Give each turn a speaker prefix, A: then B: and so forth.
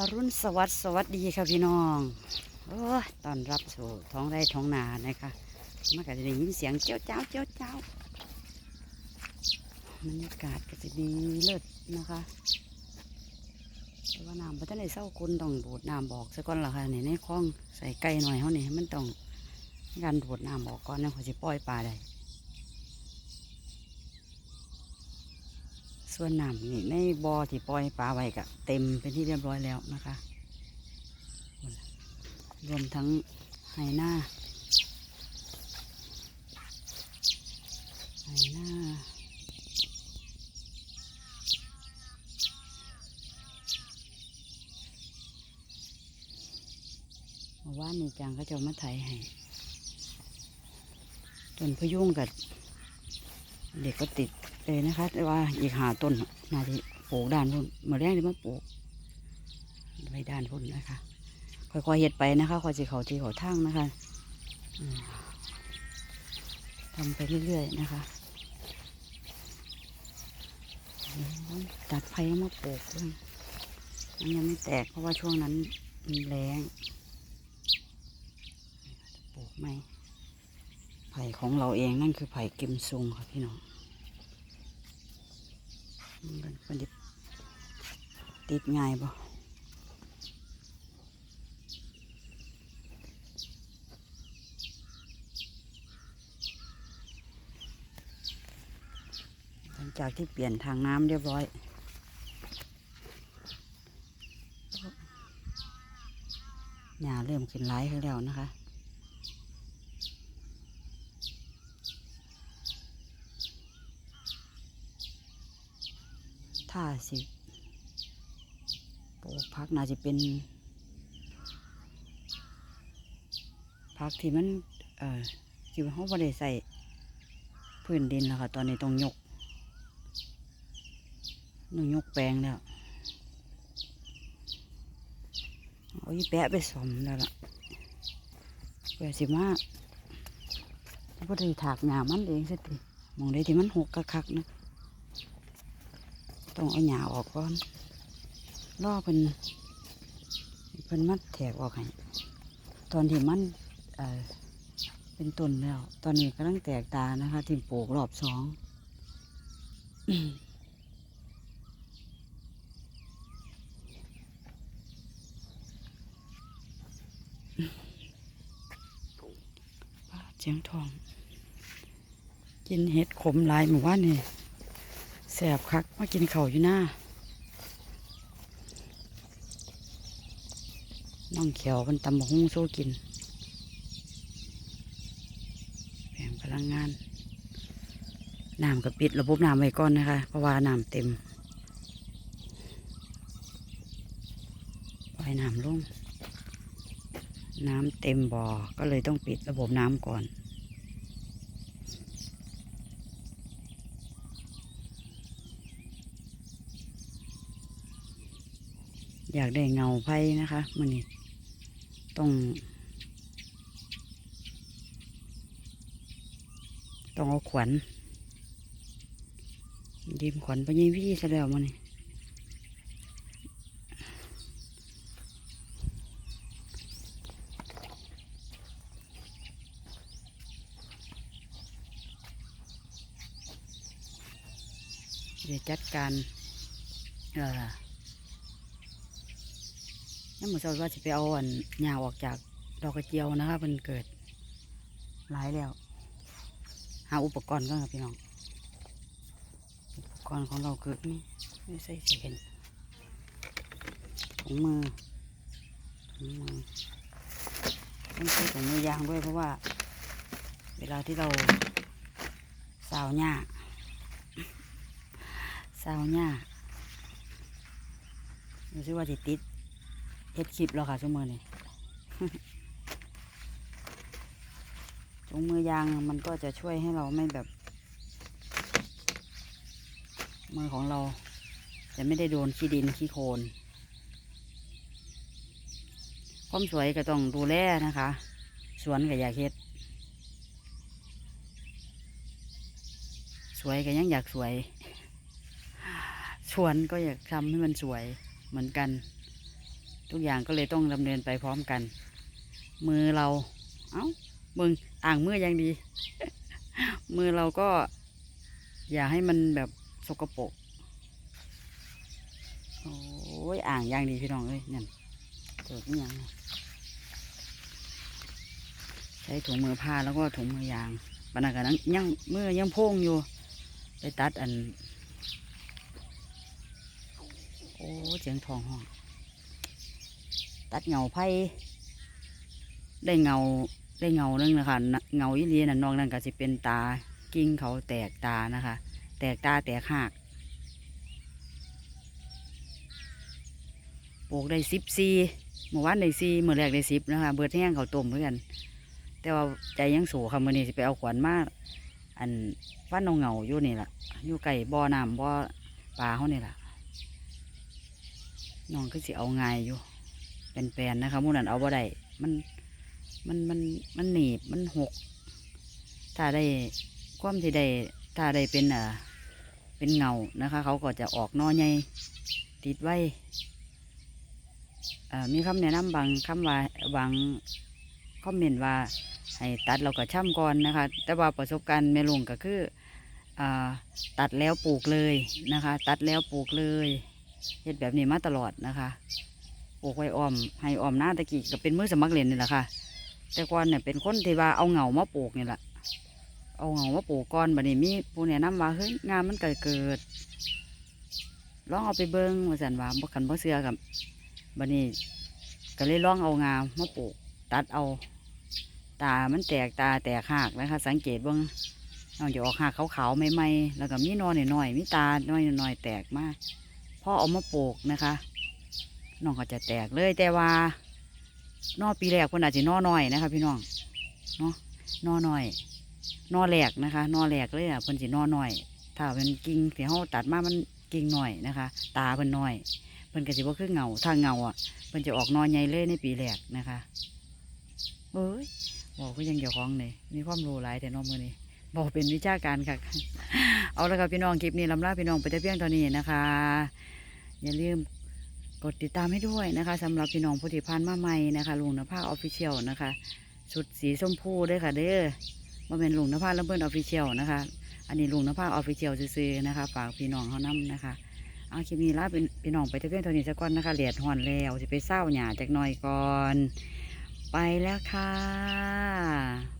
A: อรุณสวัสดิ์สวัสดีค่ะพี่น้องโอ้ตอนรับสู่ท้องไร่ท้องนานะคะมันก็จะได้ยินเสียงเจ้าเจ้าเจ้าเจ้าบรรยากาศก็จะดีเลิศนะคะแต่ว่าน้ำพระท่านได้เศร้าคนต้องดูดน้ำบอกซะก่อนละค่ะนี่ในคลองใส่ไก่หน่อยเขานี่มันต้องการดูดน้ำออกก่อนนะเขาจะปล่อยปลาได้ ส่วนน้ำนี่ในบ่อที่ปล่อยปลาไว้ก็เต็มเป็นที่เรียบร้อยแล้วนะคะ รวมทั้งไหหน้าไหหน้าเมื่านนี่จังก็จะมาไถให้ต้นพยุงกับเด็กก็ติด เลยนะคะ แต่ว่าอีกหาต้นนาจะปลูกด้านพุ่นมาแรงที่มาปลูกไว้ด้านพุ่นนะคะ ค่อยๆเฮ็ดไปนะคะค่อยสิเขาที่เขาทางนะคะทำไปเรื่อยๆนะคะตัดไผ่มาปลูกด้วยมันยังไม่แตกเพราะว่าช่วงนั้นมันแรงปลูกไหมไผ่ของเราเองนั่นคือไผ่กิมซุงค่ะพี่น้อง มันจะติดง่ายบ่หลังจากที่เปลี่ยนทางน้ำเรียบร้อยหญ้าเริ่มขึ้นร้ายขึ้นแล้วนะคะ้าสิปลูกพักน่าจะเป็นพักที่มัน เอ่อที่เขาไม่ได้ใส่พื้นดินแล้วค่ะ ตอนนี้ต้องยกหนูยกแปลงแล้วเอาอีแปะไปสมแล้วล่ะเพื่อสิมาก็ได้ถากหญ้ามันเองสิมองได้ที่มันหกกระคักนะ ต้องเอาหญ้าออกก่อนล่อเป็นเป็นมัดแถกออกให้ตอนที่มันเอ่อเป็นต้นแล้ว ตอนนี้กำลังแตกตานะคะที่ปลูกรอบสองเจียงทอง กินเห็ดขมหลายหมู่บ้านนี่ แสบคักมากินเข่าอยู่หน้าน้องเขียวมันตำบกหุ้งสู้กินแบ่งพลังงานน้ำก็ปิดระบบน้ำไว้ก่อนนะคะ เพราะว่าน้ำเต็มปล่อยน้ำลง น้ำเต็มบ่อก็เลยต้องปิดระบบน้ำก่อน อยากได้เงาไพ่นะคะมันนี่ต้อง ต้องเอาขวัญยืมขวัญไปยี่วี่ซะแล้วมันนี่เดี๋ยวจัดการ เอ่อ นั่นหมายควาว่าจะไปเอาอันหญ้าออกจากดอกกระเจียวนะคะมันเกิดหลายแล้ว หาอุปกรณ์ก่อนครับพี่น้อง อุปกรณ์ของเราคือนี่ไม่ใส่เสียนถุงมือถุงมือต้องใช้ถุงมือยางด้วยเพราะว่า เวลาที่เราสาวหญ้าสาวหญ้ารู้สึกว่าจะติด เฮ็ดคลิปแล้วค่ะช่วโมงนี้ถุงมือยางมันก็จะช่วยให้เราไม่แบบ มือของเรา จะไม่ได้โดนขี้ดินขี้โคลนความสวยก็ต้องดูแลนะคะ สวนก็อยากเฮ็ด สวยก็ยังอยากสวย สวนก็อยากทำให้มันสวยเหมือนกัน ทุกอย่างก็เลยต้องดำเนินไปพร้อมกัน มือเราเอ้ามึงอ่างมือยังดี มือเราก็ อย่าให้มันแบบสกปรกโอ้ยอ่างอย่างดีพี่น้องเอ้ยนั่นเกิดนี่ยังใช้ถุงมือผ้าแล้วก็ถุงมือยางปานนันกันยังมือยังโพ่งอยู่ ไปตัดอัน โอ้เสียงทองห้อง ตัดเงาไผ่ได้เงาได้เงานึงนะคะน่ะเงาอีเลียน่ะนอกนั้นก็สิเป็นตากิ่งเขาแตกตานะคะ แตกตาแตกหักปลูกได้สิบซีเมื่อวานได้ซีเมื่อแรกได้สิบนะคะ เบิดแห้งเขาต้มเหมือนกัน แต่ว่าใจยังสูค่ะมื่อนี้สิไปเอาขวานมาอันฟันเอาเงาอยู่นี่แหละอยู่ไก่บ่อน้ำบ่อปลาเขานี่แหละน้องก็สิเอาไงอยู่ เป็นแปลนๆนะคะมูนั้นเอาบ่ได้มันมันมันมันหนีบมันหก ถ้าได้ความที่ได้ถ้าได้เป็นอ่าเป็นเงานะคะ เขาก็จะออกนอใหญ่ติดไว้มีคำแนะนำบางคำว่าบางคอมเมนต์ว่าให้ตัดเราก็ช่ำก่อนนะคะ แต่ว่าประสบการณ์แม่ลุงก็คืออตัดแล้วปลูกเลยนะคะ ตัดแล้วปลูกเลยเฮ็ดแบบนี้มาตลอดนะคะ ปลูกไว้อ้อมให้อ้อมหน้าตะกี้ก็เป็นมือสมัครเล่นนี่แหละค่ะ แต่ก่อนเนี่ยเป็นคนที่ว่าเอาเหงามาปลูกนี่แหละเอาเหงามาปลูกก่อนบัดนี้มีผู้แนะนำว่าเฮ้ยงานมันเกิดเกิดลองเอาไปเบิ้งว่าสันว่าบ่คันบ่เสือกับบัดนี้ก็เลยลองเอางามาปลูก ตัดเอา ตามันแตกตาแตกหักนะคะ สังเกตบ้างนอกจากออกหักขาวๆใหม่ๆแล้วก็มีนอนหน่อยๆมีตาหน้อยๆแตกมากพอเอามาปลูกนะคะ น้องก็จะแตกเลยแต่ว่านอปีแรกเพิ่นอาจจะนอน้อยนะคะพี่น้องเนาะนอน้อยนอแหลกนะคะนอแหลกเลยอะเพิ่นสินอน้อย ถ้าเป็นกิ่งที่เฮาตัดมามันกิ่งหน้อยนะคะ ตาเพิ่นน้อยเพิ่นก็สิบ่คือเงาถ้าเงาอะเพิ่นจะออกนอใหญ่เลยในปีแรกนะคะเอ้ยบอกก็ยังเกี่ยวของเลยมีความรู้หลายแต่น้องมือนี้บอกเป็นวิชาการค่ะ เอาละครับพี่น้องคลิปนี้ลำลาพี่น้องไปแต่เพียงเท่านี้นะคะ อย่าลืม ดติดตามให้ด้วยนะคะสำหรับพี่น้องผู้ที่ผ่านมาใหม่นะคะลุงนภาออฟฟิเชียลนะคะชุดสีส้มพูด้วยค่ะเด้อมาเป็นลุงนภาลำเบิร์นออฟฟิเชียลนะคะ อันนี้ลุงนภาออฟฟิเชียลซื้อๆนะคะฝากพี่น้องเขานํนะคะเอาคลิปนี้ลาเป็นพี่น้องไปเที่ยวเท่านี้สักก่อนนะคะเหลียดหอนแล้วจะไปเศร้าหยาจากหน่อยก่อน ไปแล้วค่ะ